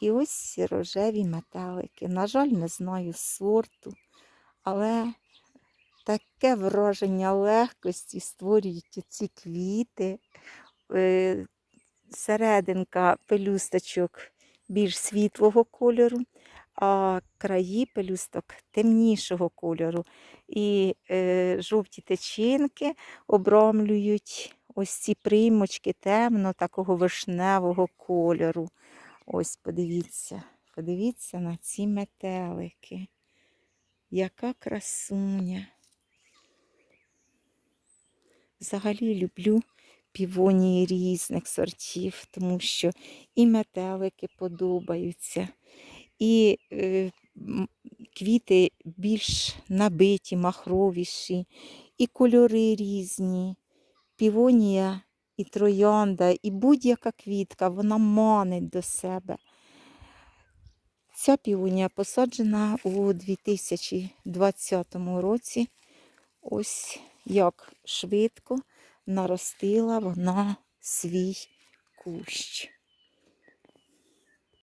І ось рожеві метелики. На жаль, не знаю сорту, але таке враження легкості створюють ці квіти. Е, Серединка пелюсточок більш світлого кольору, а краї пелюсток темнішого кольору. І е, жовті течінки обрамлюють ось ці примочки темно такого вишневого кольору. Ось подивіться, подивіться на ці метелики. Яка красуня. Взагалі люблю півонії різних сортів, тому що і метелики подобаються, і е, квіти більш набиті, махровіші, і кольори різні. Півонія і троянда, і будь-яка квітка, вона манить до себе. Ця півунія посаджена у 2020 році. Ось як швидко наростила вона свій кущ.